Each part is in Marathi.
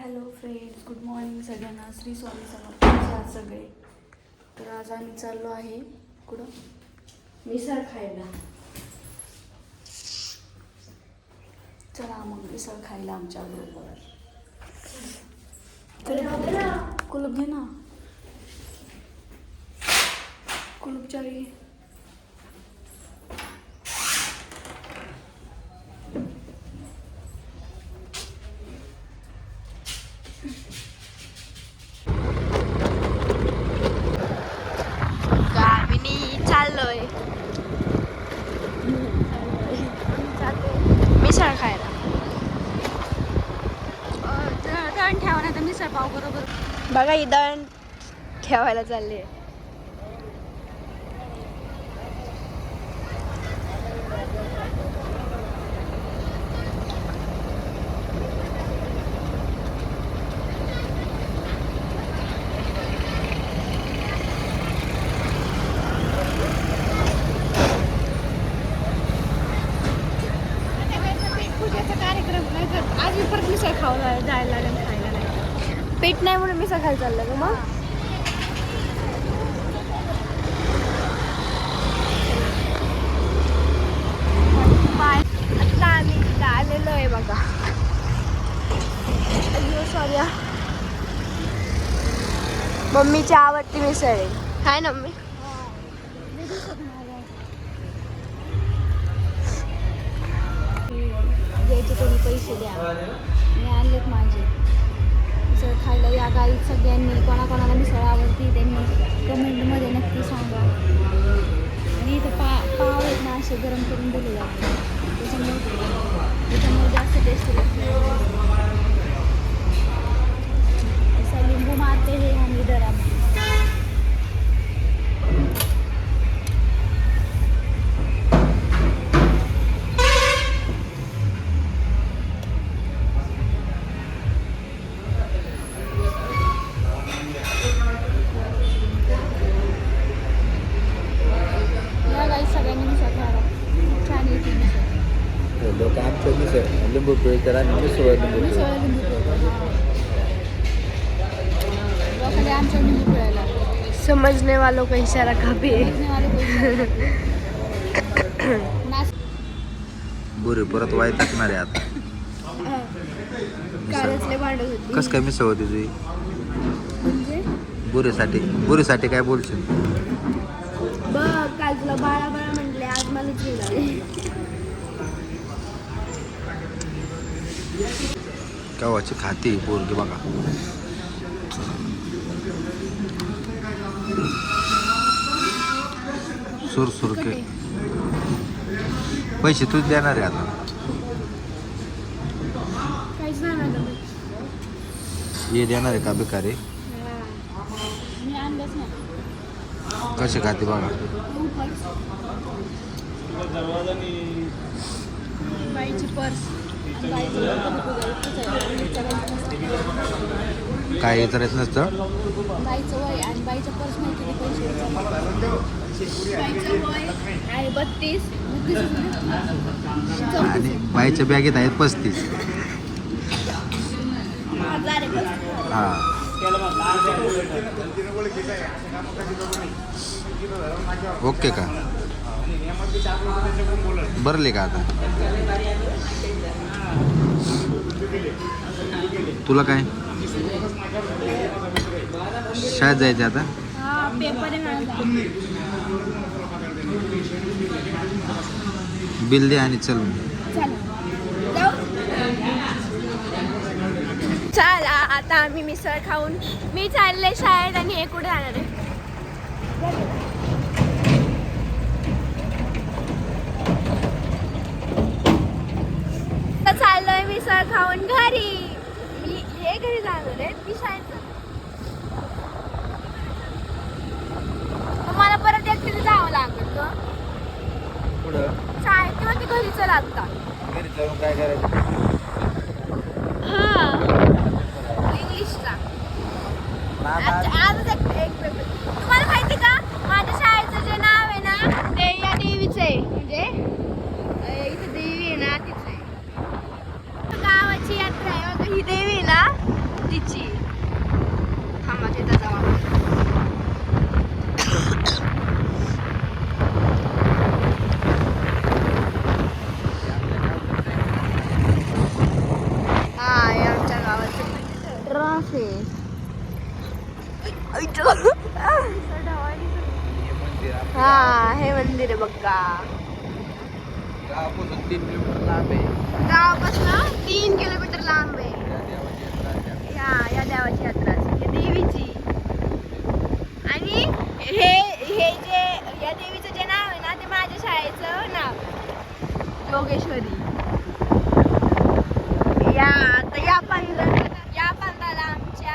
हॅलो फ्रेंड्स गुड मॉर्निंग सगळ्यांना. श्री स्वामी समर्थ. सगळे. तर आज आम्ही चाललो आहे कुठं? मिसळ खायला. चला मग मिसळ खायला आमच्या बरोबर. कुलूप कुलूप घे ना. कुलूप चावी घे. गाविनी चाललोय मिसळ खायला दळण ठेवा नाही तर मिसळ पाव बरोबर बघा ही ठेवायला चालली कार्यक्रम नाही तर आज परत मिसळ खावं जायला लागेल. खायला नाही पीठ नाही म्हणून मी खायला चाललं का मग. पाय आता आम्ही इथं आलेलो आहे बघा. अय्यो सॉरी मम्मीची आवडती मिसळ आहे. काय ना मम्मी? द्यायचे तुम्ही पैसे द्या. मी आणलेत माझे. खाल्लं. या गाईत सगळ्यांनी कोणाकोणाला मिसळ आवडती त्यांनी कमेंटमध्ये नक्की सांगा. आणि इथं पा पाव आहेत ना असे गरम करून दिले जाते त्याच्यामुळे त्याच्यामुळे जास्त टेस्ट लागते लिंबू पिळतात आणि मिसळ लिंबू समजने वालों का इशारा काफी बुरे परत वाय टाकणार आहे आता. कस काय मिसळ होती तुझी? म्हणजे? बुरेसाठी. बुरेसाठी काय बोलशील? बघ काल तुला बाळा बाळा म्हटले आज मला गावाची खाती पोरगी बघा. सुर सुर के. पैसे तूच देणार आहे आता. ये देणार आहे का बेकारी कसे खाते बघा. पर्स. काय विचारायचं नसतं? बाईचं वय आणि बाईच्या किती पैसे. बाईचं वय बत्तीस. आणि बाईच्या बॅगेत आहेत पस्तीस. हा. ओके का? भरले का आता? तुला काय? शाळेत जायचं आता? बिल दे आणि चल चला. आता आम्ही मिसळ खाऊन मी चालले शाळेत आणि हे कुठे जाणार आहे आता चाललोय मिसळ खाऊन घरी. मी हे घरी जाणार आहे मी शाळेत. मला परत एकटीने जावं लागेल ग. शाळेत किंवा ती घरीच लागता? घरी जाऊन काय करायचं? हा. इंग्लिशचा आज- आजच एक एक पेपर तुम्हाला माहिती का माझ्या शाळेचं जे नाव आहे ना ते या देवीचं आहे म्हणजे अं, इथं देवी आहे ना तिचं आहे गावाची यात्रा आहे बघा ही देवी आहे ना कॅफे हा हे मंदिर आहे बघा. गावापासून तीन किलोमीटर लांब आहे. गावापासून तीन किलोमीटर लांब आहे. या या देवाची यात्रा असते, या देवीची. आणि हे हे जे या देवीचं जे नाव आहे ना ते माझ्या शाळेचं नाव. योगेश्वरी. या आता या पाहिलं या पांडाला आमच्या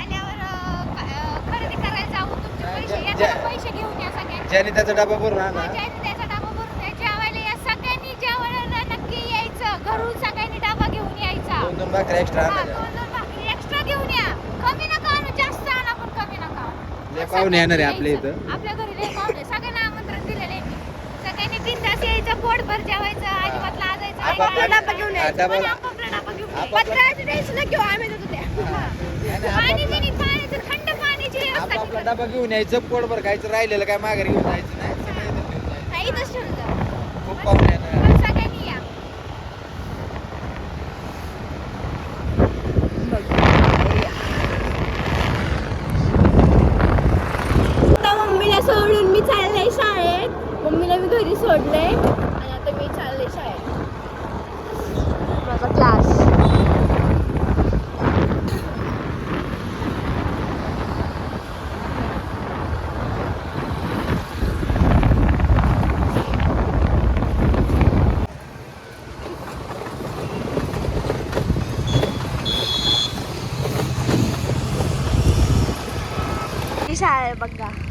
आल्यावर अं, क- अं, खरेदी करायला जाऊ. तुमचे पैसे ज्या- पैसे ज्याने त्याचा डबा भरून आणा ज्याने त्याचा डबा भरून द्या जेवायला या सगळ्यांनी जेवायला नक्की यायचं घरून सगळ्यांनी डबा घेऊन यायचा दोन दोन भाकरी एक्स्ट्रा घेऊन या कमी नका आणू जास्त आणा पण कमी नका आणू. लय पाहुणे येणार आहे आपल्या. इथं. आपल्या घरी लय पाहुणे सगळ्यांना आमंत्रण दिलेलं आहे. सगळ्यांनी बिनधास्त यायचं पोटभर जेवायचं अजिबात लाजायचं नाही. आपापला डबा घेऊन यायचं. आपापला डबा घेऊन पत्राची टेन्शन घेऊ आम्ही देतो त्या डबा घेऊन यायचं पोटभर खायचं राहिलेलं काय माघारी घेऊन जायचं नाही. सगळं इथं घेऊन जायचं. हा, इथंच ठेवून जा. खूप पाहुणे येणार. पण सगळ्यांनी या. आता मम्मीला सोडून मी चालले शाळेत. मम्मीला मी घरी सोडले आणि आता मी चालले शाळेत माझा क्लास शाळा आहे बघा